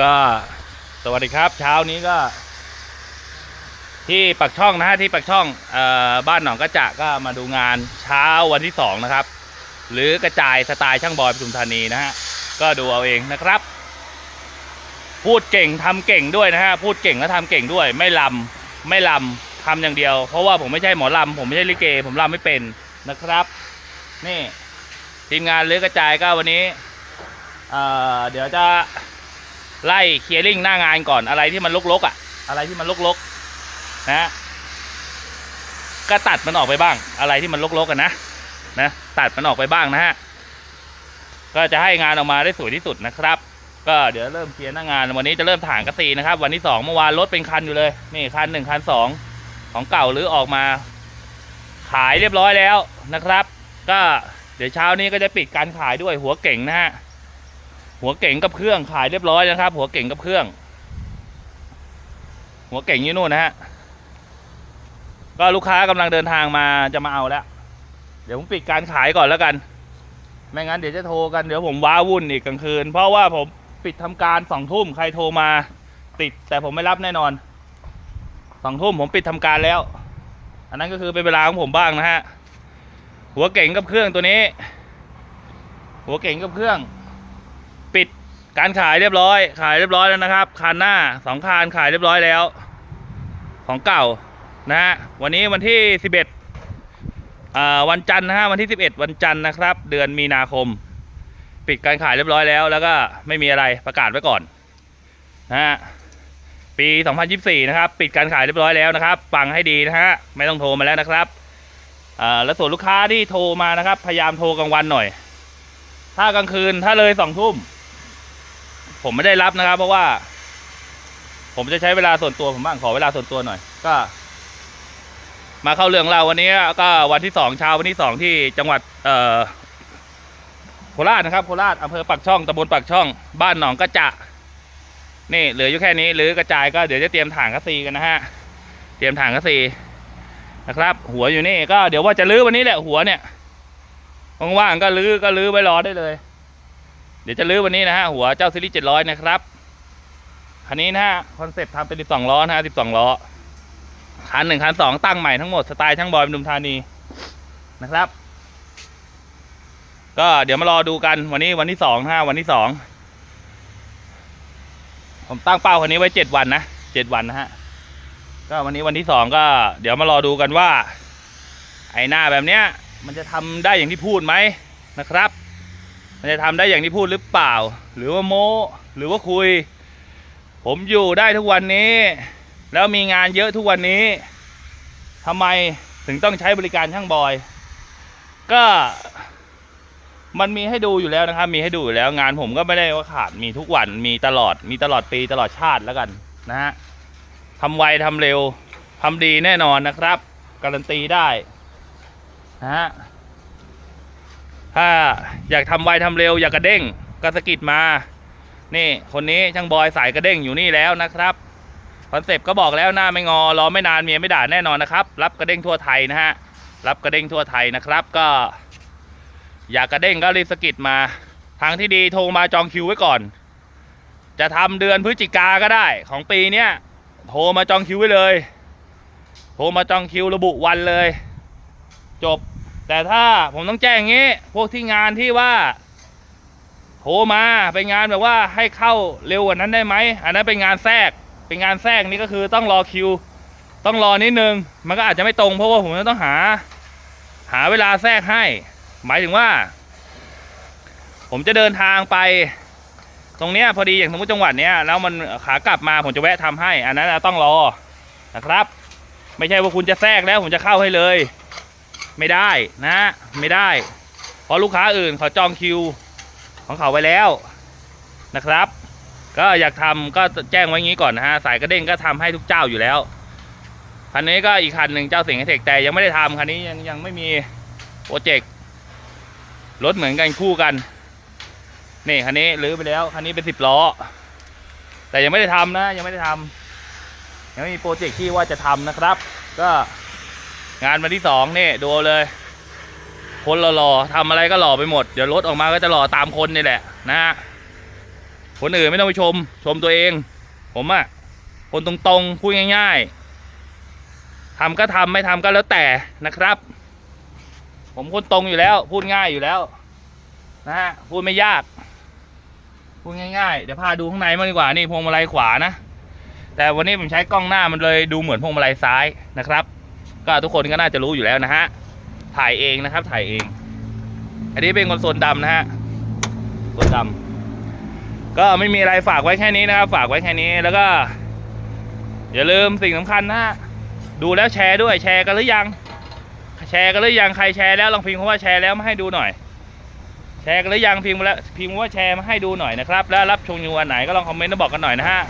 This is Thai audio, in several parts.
ก็สวัสดีครับ เช้านี้ก็ ที่ปักช่องนะฮะที่ปักช่องอบ้านหนองกระจะก็มาดูงานเช้าวันที่สองนะครับ หรือกระจายสไตล์ช่างบอยปทุมธานีนะฮะก็ดูเอาเองนะครับ พูดเก่งทำเก่งด้วยนะฮะพูดเก่งและทำเก่งด้วย ไม่ลำไม่ลำทำอย่างเดียว เพราะว่าผมไม่ใช่หมอลำผมไม่ใช่ลิเก ผมลำไม่เป็นนะครับ นี่ทีมงานหรือกระจายก็วันนี้เเดี๋ยวจะ ไล่เคลียร์ลิงหน้างานก่อนอะไรที่มันลกๆอะ อะไรที่มันลกๆนะก็ตัดมันออกไปบ้าง อะไรที่มันลกๆกันนะนะตัดมันออกไปบ้างนะฮะก็จะให้งานออกมาได้สวยที่สุดนะครับ ก็เดี๋ยวเริ่มเคลียร์หน้างานวันนี้จะเริ่มถางกระสีนะครับ วันที่สองเมื่อวานรถเป็นคันอยู่เลยนี่คันหนึ่งคันสองของเก่าหรือออกมา ขายเรียบร้อยแล้วนะครับ ก็เดี๋ยวเช้านี้ก็จะปิดการขายด้วยหัวเก่งนะฮะ หัวเก่งกับเครื่องขายเรียบร้อยนะครับ หัวเก่งกับเครื่อง หัวเก่งอยู่นู่นนะฮะก็ลูกค้ากำลังเดินทางมาจะมาเอาแล้ว เดี๋ยวผมปิดการขายก่อนแล้วกัน ไม่งั้นเดี๋ยวจะโทรกันเดี๋ยวผมว้าวุ่นอีกกลางคืน เพราะว่าผมปิดทำการสองทุ่มใครโทรมาติด แต่ผมไม่รับแน่นอนสองทุ่มผมปิดทำการแล้ว อันนั้นก็คือเป็นเวลาของผมบ้างนะฮะหัวเก่งกับเครื่องตัวนี้ หัวเก่งกับเครื่อง การขายเรียบร้อย ขายเรียบร้อยแล้วนะครับคันหน้าสองคันขายเรียบร้อยแล้ว ของเก่านะฮะวันนี้วันที่สิบเอ็ดวันจันทร์นะฮะวันที่สิบเอ็ดวันจันทร์นะครับ เดือนมีนาคม ปิดการขายเรียบร้อยแล้ว แล้วก็ไม่มีอะไรประกาศไว้ก่อนนะฮะปี 2024 นะครับ ปิดการขายเรียบร้อยแล้วนะครับฟังให้ดีนะฮะไม่ต้องโทรมาแล้วนะครับอ่าแล้วส่วนลูกค้าที่โทรมานะครับ พยายามโทรกลางวันหน่อย ถ้ากลางคืนถ้าเลยสองทุ่ม ผมไม่ได้รับนะครับ เพราะว่า ผมจะใช้เวลาส่วนตัวผมบ้างขอเวลาส่วนตัวหน่อย ก็ มาเข้าเรื่องเราวันนี้ก็วันที่สองเช้าวันที่สองที่จังหวัด เอ่อโคราชนะครับโคราชอำเภอปากช่องตำบลปากช่อง บ้านหนองกระจะนี่เหลืออยู่แค่นี้หรือกระจายก็เดี๋ยวจะเตรียมถังกระซีกันนะฮะเตรียมถังกระซีนะครับ หัวอยู่นี่ก็เดี๋ยวว่าจะลื้อวันนี้แหละหัวเนี่ยว่างๆก็ลื้อก็ลื้อไว้รอได้เลย เดี๋ยวจะลื้อวันนี้นะฮะหัวเจ้าซีรีส์เจ็ดร้อยนะครับคันนี้นะฮะคอนเซ็ปต์ทำเป็นสิบสองล้อนะฮะสิบสองล้อคันหนึ่งคันสองตั้งใหม่ทั้งหมดสไตล์ช่างบอยปทุมธานีนะครับ ก็เดี๋ยวมารอดูกันวันนี้วันที่สองนะฮะวันที่สองผมตั้งเป้าคันนี้ไว้เจ็ดวันนะเจ็ดวันนะฮะก็วันนี้วันที่สองก็ เดี๋ยวมารอดูกันว่า ไอหน้าแบบเนี้ย มันจะทำได้อย่างที่พูดไหมนะครับ มันจะทำได้อย่างที่พูดหรือเปล่า หรือว่าโมหรือว่าคุย ผมอยู่ได้ทุกวันนี้ แล้วมีงานเยอะทุกวันนี้ทำไมถึงต้องใช้บริการช่างบอย ก็มันมีให้ดูอยู่แล้วนะครับ มีให้ดูอยู่แล้วงานผมก็ไม่ได้ว่าขาดมีทุกวันมีตลอดมีตลอดปีตลอดชาติแล้วกันนะฮะทำไวทำเร็วทำดีแน่นอนนะครับ การันตีได้นะฮะ ถ้าอยากทำไวทำเร็วอยากกระเด้งก็สกิดมา นี่คนนี้ช่างบอยสายกระเด้งอยู่นี่แล้วนะครับคอนเซปต์ก็บอกแล้วหน้าไม่งอรอไม่นานเมียไม่ด่าแน่นอนนะครับ รับกระเด้งทั่วไทยนะฮะรับกระเด้งทั่วไทยนะครับ ก็ อยากกระเด้งก็รีบสกิดมา ทางที่ดีโทรมาจองคิวไว้ก่อน จะทำเดือนพฤศจิกาก็ได้ ของปีเนี้ยโทรมาจองคิวไว้เลย โทรมาจองคิวระบุวันเลย จบ แต่ถ้าผมต้องแจ้งอย่างงี้ พวกที่งานที่ว่าโทรมาไปงานแบบว่าให้เข้าเร็วกว่านั้นได้ไหมอันนั้นเป็นงานแทรกเป็นงานแทรกนี่ก็คือต้องรอคิว ต้องรอนิดนึง มันก็อาจจะไม่ตรงเพราะว่าผมจะต้องหา หาเวลาแทรกให้ หมายถึงว่า ผมจะเดินทางไป ตรงเนี้ยพอดีอย่างสมมติจังหวัดเนี้ยแล้วมันขากลับมาผมจะแวะทำให้ อันนั้นนะต้องรอนะครับ ไม่ใช่ว่าคุณจะแทรกแล้วผมจะเข้าให้เลย ไม่ได้นะ ไม่ได้ เพราะลูกค้าอื่นเขาจองคิวของเขาไว้แล้วนะครับ ก็อยากทำก็แจ้งไว้งี้ก่อนนะฮะสายกระเด้งก็ทำให้ทุกเจ้าอยู่แล้วคันนี้ก็อีกคันหนึ่งเจ้าสิงห์เทคแต่ยังไม่ได้ทำคันนี้ยังยังไม่มีโปรเจกต์รถเหมือนกันคู่กันนี่คันนี้รื้อไปแล้วคันนี้เป็นสิบล้อ แต่ยังไม่ได้ทำนะ ยังไม่ได้ทำยังไม่มีโปรเจกต์ที่ว่าจะทำนะครับ ก็ งานวันที่สองนี่ดูเลย คนหล่อๆทำอะไรก็หล่อไปหมด เดี๋ยวรถออกมาก็จะหล่อตามคนนี่แหละ นะฮะคนอื่นไม่ต้องไปชม ชมตัวเอง ผมอะคนตรงๆพูดง่ายๆทำก็ทำไม่ทำก็แล้วแต่นะครับ ผมคนตรงอยู่แล้ว พูดง่ายอยู่แล้วนะฮะพูดไม่ยากพูดง่ายๆเดี๋ยวพาดูข้างในมางดีกว่านี่พวงมาลัยขวานะ แต่วันนี้ผมใช้กล้องหน้ามันเลยดูเหมือนพวงมาลัยซ้ายนะครับ ก็ทุกคนก็น่าจะรู้อยู่แล้วนะฮะ ถ่ายเองนะครับ ถ่ายเอง อันนี้เป็นคอนโซลดำนะฮะคอนโซลดำก็ไม่มีอะไรฝากไว้แค่นี้นะครับ ฝากไว้แค่นี้แล้วก็ อย่าลืมสิ่งสำคัญนะฮะดูแล้วแชร์ด้วยแชร์กันหรือยัง แชร์กันหรือยังใครแชร์แล้วลองพิมพ์คำว่าแชร์แล้วมาให้ดูหน่อย แชร์กันหรือยังพิมพ์มาแล้วพิมพ์ว่าแชร์มาให้ดูหน่อยนะครับ แล้วรับชมอยู่วันไหนก็ลองคอมเมนต์มาบอกกันหน่อยนะฮะ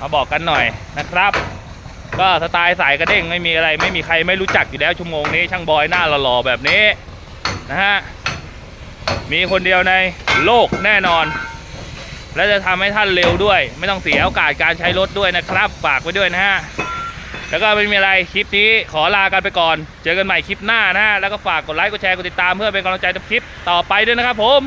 มาบอกกันหน่อยนะครับ ก็สไตล์สายกระเด้งไม่มีอะไร ไม่มีใครไม่รู้จักอยู่แล้วชั่วโมงนี้ ช่างบอยหน้าหล่อๆแบบนี้นะฮะมีคนเดียวในโลกแน่นอน และจะทำให้ท่านเร็วด้วย ไม่ต้องเสียโอกาสการใช้รถด้วยนะครับฝากไว้ด้วยนะฮะแล้วก็ไม่มีอะไรคลิปนี้ขอลากันไปก่อน เจอกันใหม่คลิปหน้านะฮะแล้วก็ฝากกดไลค์กดแชร์กดติดตามเพื่อเป็นกำลังใจในคลิปต่อไปด้วยนะครับผม